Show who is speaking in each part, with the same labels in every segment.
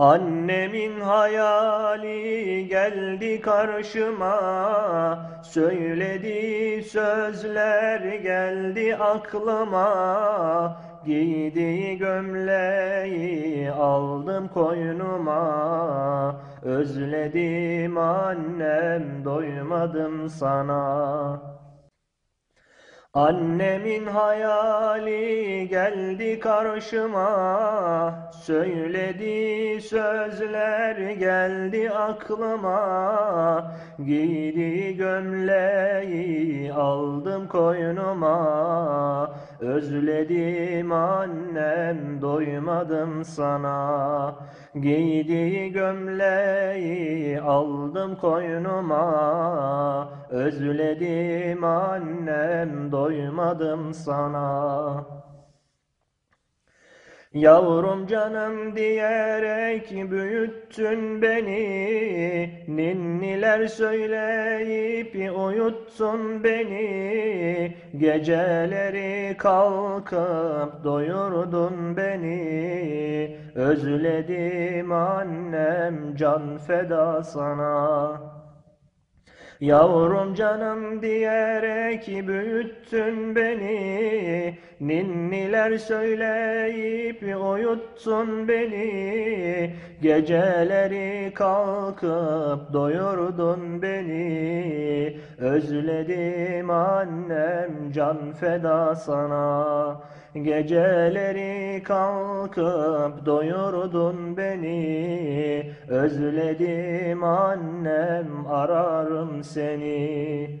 Speaker 1: Annemin hayali geldi karşıma. Söylediği sözler geldi aklıma. Giydiği gömleği aldım koynuma. Özledim annem doymadım sana Annemin hayali geldi karşıma. Söylediği sözler geldi aklıma. Giydiği gömleği aldım koynuma. Özledim annem doymadım sana. Giydiği gömleği aldım koynuma Özledim annem doymadım sana Yavrum canım diyerek büyüttün beni. Ninniler söyleyip uyuttun beni. Geceleri kalkıp doyurdun beni. Özledim annem can feda sana Yavrum canım diyerek büyüttün beni. Ninniler söyleyip uyuttun beni Geceleri kalkıp doyurdun beni. Özledim annem can feda sana. Geceleri kalkıp doyurdun beni. Özledim annem ararım seni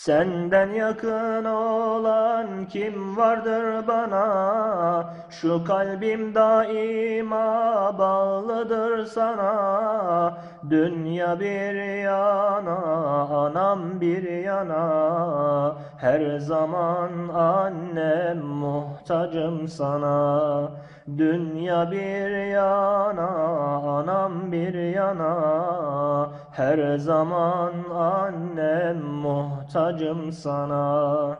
Speaker 1: Senden yakın olan kim vardır bana? Şu kalbim daima bağlıdır sana. Dünya bir yana, anam bir yana. Her zaman annem muhtacım sana. Dünya bir yana, anam bir yana. Her zaman annem muhtacım sana.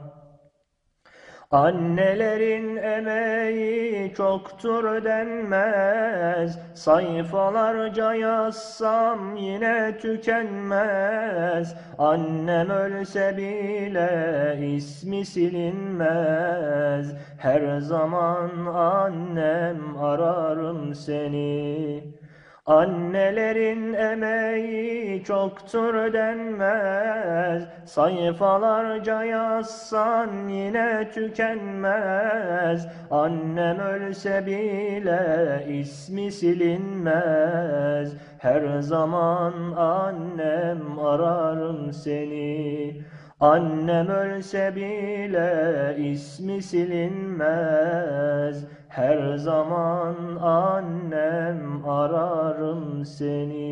Speaker 1: Annelerin emeği çoktur denmez. Sayfalarca yazsam yine tükenmez. Annem ölse bile ismi silinmez. Her zaman annem ararım seni Annelerin emeği çoktur denmez Sayfalarca yazsan yine tükenmez. Annem ölse bile ismi silinmez. Her zaman annem ararım seni. Annem ölse bile ismi silinmez zaman annem ararım seni